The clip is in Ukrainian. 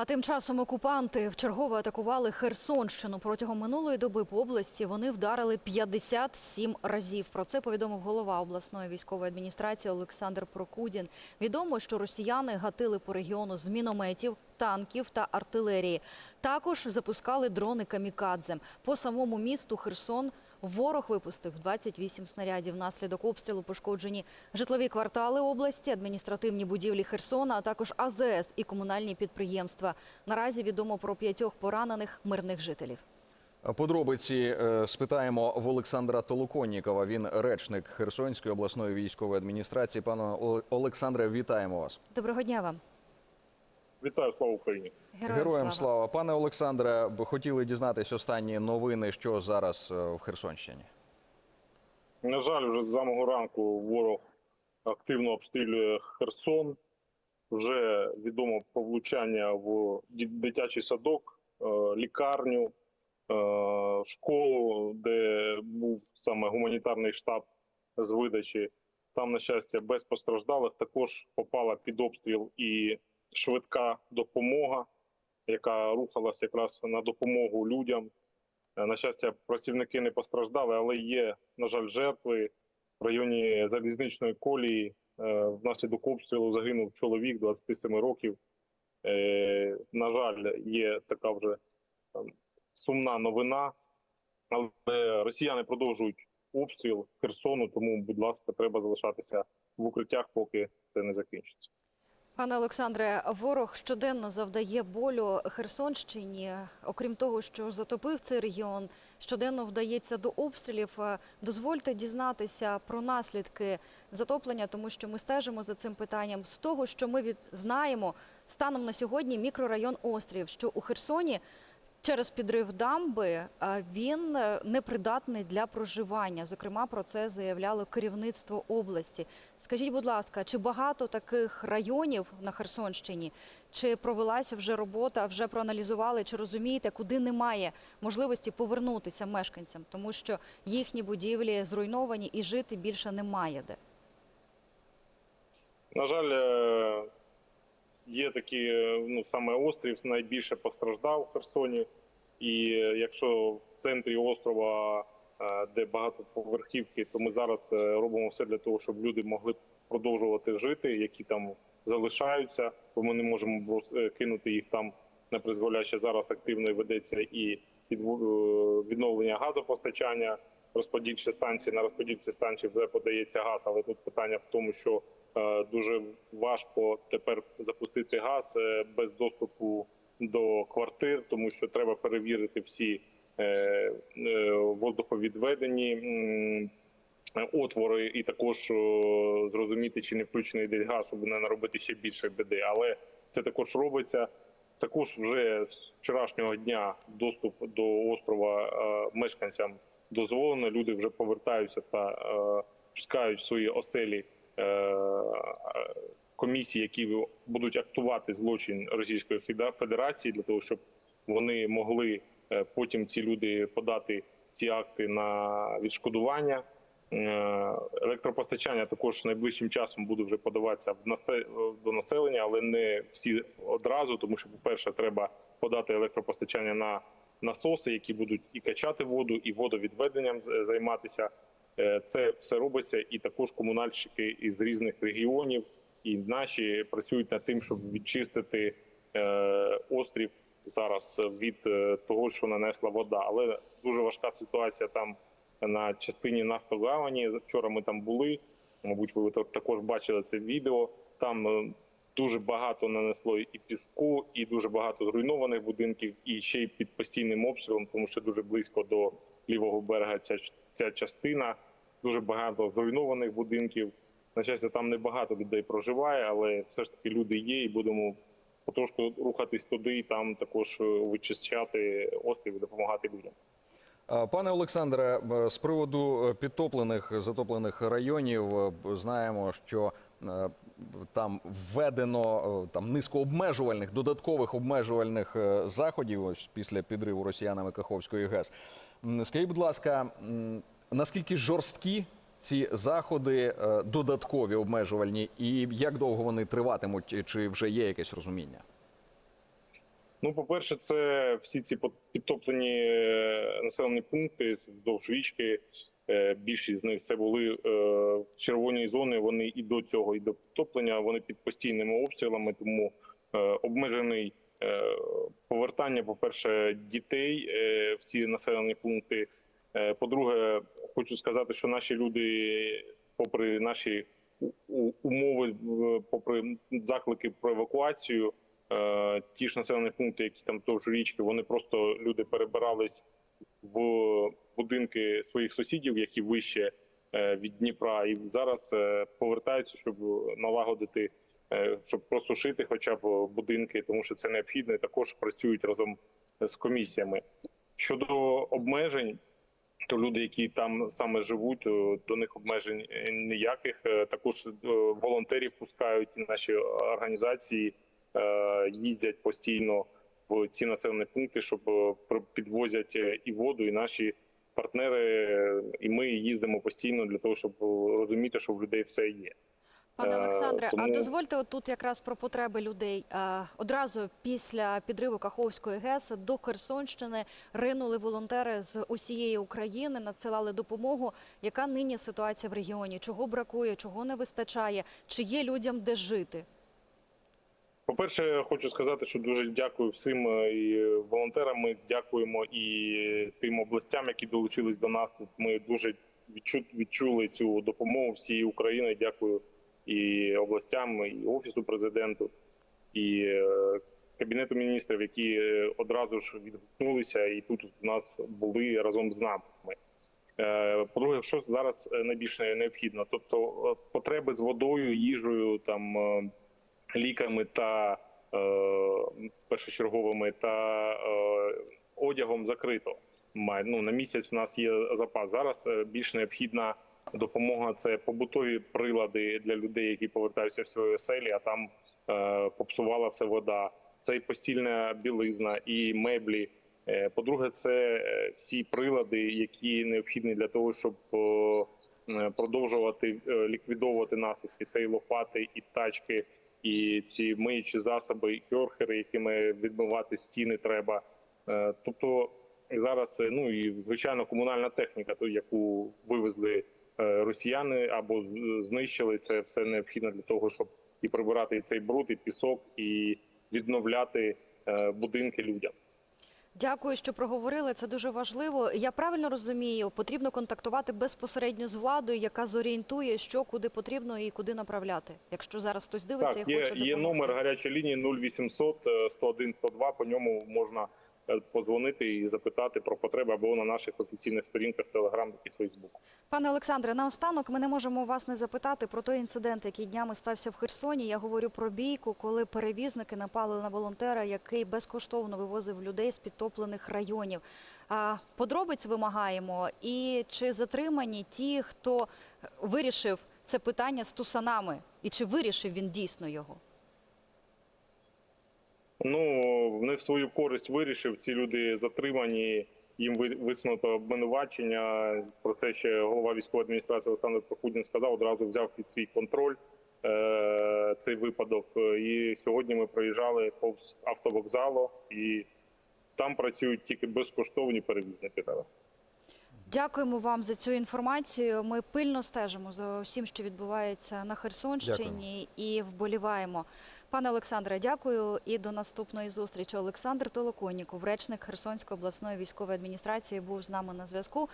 А тим часом окупанти вчергово атакували Херсонщину. Протягом минулої доби по області вони вдарили 57 разів. Про це повідомив голова обласної військової адміністрації Олександр Прокудін. Відомо, що росіяни гатили по регіону з мінометів, танків та артилерії. Також запускали дрони камікадзе. По самому місту Херсон ворог випустив 28 снарядів. Внаслідок обстрілу пошкоджені житлові квартали області, адміністративні будівлі Херсона, а також АЗС і комунальні підприємства. Наразі відомо про п'ятьох поранених мирних жителів. Подробиці е, спитаємо в Олександра Толоконнікова. Він речник Херсонської обласної військової адміністрації. Пане Оле- Олександре, вітаємо вас. Доброго дня вам. Вітаю, слава Україні. Героям, слава. Пане Олександре, хотіли дізнатись останні новини, що зараз е, в Херсонщині. На жаль, вже з самого ранку ворог активно обстрілює Херсон. Вже відомо про влучання в дитячий садок, е, лікарню, е, школу, де був саме гуманітарний штаб з видачі. Там, на щастя, без постраждалих також попала під обстріл і швидка допомога, яка рухалась якраз на допомогу людям. Е, На щастя, працівники не постраждали, але є, на жаль, жертви в районі залізничної колії. Е, Внаслідок обстрілу загинув чоловік 27 років. Е, На жаль, є така вже сумна новина, але росіяни продовжують обстріл Херсону, тому, будь ласка, треба залишатися в укриттях, поки це не закінчиться. Пане Олександре, ворог щоденно завдає болю Херсонщині. Окрім того, що затопив цей регіон, щоденно вдається до обстрілів. Е, Дозвольте дізнатися про наслідки затоплення, тому що ми стежимо за цим питанням. З того, що ми від... знаємо, станом на сьогодні мікрорайон Острів, що у Херсоні через підрив дамби е, він е, непридатний для проживання. Зокрема, про це заявляло керівництво області. Скажіть, будь ласка, чи багато таких районів на Херсонщині? Чи провелася вже робота, вже проаналізували, чи розумієте, куди немає можливості повернутися мешканцям, тому що їхні будівлі зруйновані і жити більше немає де? На жаль, е, є такі, е, ну саме острів найбільше постраждав в Херсоні. І е, якщо в центрі острова, е, де багатоповерхівки, то ми зараз робимо все для того, щоб люди могли продовжувати жити, які там залишаються, бо ми не можемо кинути їх там на призволяще. Зараз активно ведеться і відновлення газопостачання. Розподільчі станції на розподільчі станції вже подається газ, але тут питання в тому, що дуже важко тепер запустити газ е, без доступу до квартир, тому що треба перевірити всі е, е, воздуховідведені е, отвори, і також зрозуміти, чи не включений десь газ, щоб не наробити ще більше біди. Але це також робиться. Також вже з вчорашнього дня доступ до острова е, мешканцям дозволено. Люди вже повертаються та е, пускають свої оселі е, комісії, які будуть актувати злочин Російської Федерації для того, щоб вони могли е, потім ці люди подати ці акти на відшкодування. Е, Електропостачання також найближчим часом буде вже подаватися до населення, але не всі одразу, тому що, по-перше, треба подати електропостачання на насоси, які будуть і качати воду, і водовідведенням займатися. Е, Це все робиться, і також комунальщики із різних регіонів і наші працюють над тим, щоб відчистити е, острів зараз від е, того, що нанесла вода. Але дуже важка ситуація там на частині Нафтогавані. Вчора ми там були. Мабуть, ви та- також бачили це відео. Там дуже багато нанесло і піску, і дуже багато зруйнованих будинків, і ще й під постійним обстрілом, тому що дуже близько до лівого берега ця, ця частина. Дуже багато зруйнованих будинків. На щастя, там небагато людей проживає, але все ж таки люди є, і будемо потрошку рухатись туди, і там також е, вичищати острів і допомагати людям. Пане Олександре, е, з приводу е, підтоплених затоплених районів знаємо, що там введено там низку обмежувальних додаткових обмежувальних заходів ось після підриву росіянами Каховської ГЕС. Скажіть, будь ласка, наскільки жорсткі ці заходи е, додаткові обмежувальні, і як довго вони триватимуть, чи вже є якесь розуміння? Ну, по-перше, це всі ці підтоплені е, населені пункти вздовж річки. Е, Більшість з них це були в червоній зоні. Вони і до цього, і до підтоплення. Вони під постійними обстрілами, тому обмежений повертання, по-перше, дітей е, в ці населені пункти. По-друге, хочу сказати, що наші люди, попри наші умови, е, попри заклики про евакуацію, е, ті ж населені пункти, які там вздовж річки, вони просто люди перебирались в будинки своїх сусідів, які вище е, від Дніпра, і зараз повертаються, щоб налагодити, щоб просушити хоча б будинки, тому що це необхідно. І також працюють разом з комісіями. Щодо обмежень, то люди, які там саме живуть, до них обмежень е, ніяких. Е, Також е, волонтерів пускають наші організації е, їздять постійно в ці населені пункти, щоб е, підвозять е, і воду, і наші партнери, е, і ми їздимо постійно для того, щоб е, розуміти, що в людей все є. Пане Е, Олександре, а дозвольте от тут якраз про потреби людей. Е, Одразу після підриву Каховської ГЕС до Херсонщини ринули волонтери з усієї України, надсилали допомогу. Яка нині ситуація в регіоні? Чого бракує, чого не вистачає? Чи є людям де жити? По-перше, хочу сказати, що дуже дякую всім е, і волонтерам. Ми дякуємо і тим областям, які долучились до нас. Ми дуже відчули цю допомогу всієї України. Дякую і областям, і офісу президенту, і е, кабінету міністрів, які е, одразу ж відгукнулися і тут у нас були разом з нами. Е, По-друге, що зараз найбільше необхідно, тобто потреби з водою, їжею, там ліками та першочерговими та одягом закрито. Ну на місяць в нас є запас. Зараз більш необхідна допомога це побутові прилади для людей, які повертаються в свої оселі, а там е, попсувала все вода. Це і постільна білизна, і меблі. Е, По-друге, це е, всі прилади, які необхідні для того, щоб е, продовжувати ліквідовувати наслідки. Це і лопати, і тачки, і ці миючі засоби, і кьорхери, якими відмивати стіни треба. Тобто зараз, ну і звичайно, комунальна техніка, ту, яку вивезли росіяни або знищили, це все необхідно для того, щоб і прибирати і цей бруд, і пісок, і відновляти е, будинки людям. Дякую, що проговорили. Це дуже важливо. Я правильно розумію, потрібно контактувати безпосередньо з владою, яка зорієнтує, що куди потрібно і куди направляти. Якщо зараз хтось дивиться Так, і є, хоче допомогти. є номер гарячої лінії 0800 е, 101 102, По ньому можна е, позвонити і запитати про потреби або на наших офіційних сторінках Телеграм та Фейсбук. Пане Олександре, наостанок ми не можемо вас не запитати про той інцидент, який днями стався в Херсоні. Я говорю про бійку, коли перевізники напали на волонтера, який безкоштовно вивозив людей з підтоплених районів. А подробиць вимагаємо, і чи затримані ті, хто вирішив це питання з тусанами, і чи вирішив він дійсно його? Ну не в свою користь вирішив. Ці люди затримані. Їм ви- висунуто обвинувачення. Про це ще голова військової адміністрації Олександр Прокудін сказав. Одразу взяв під свій контроль е- цей випадок. І сьогодні ми проїжджали повз автовокзалу, і там працюють тільки безкоштовні перевізники зараз. Дякуємо вам за цю інформацію. Ми пильно стежимо за всім, що відбувається на Херсонщині, і вболіваємо. Пане Олександре, дякую і до наступної зустрічі. Олександр Толоконіков, речник Херсонської обласної військової адміністрації, був з нами на зв'язку.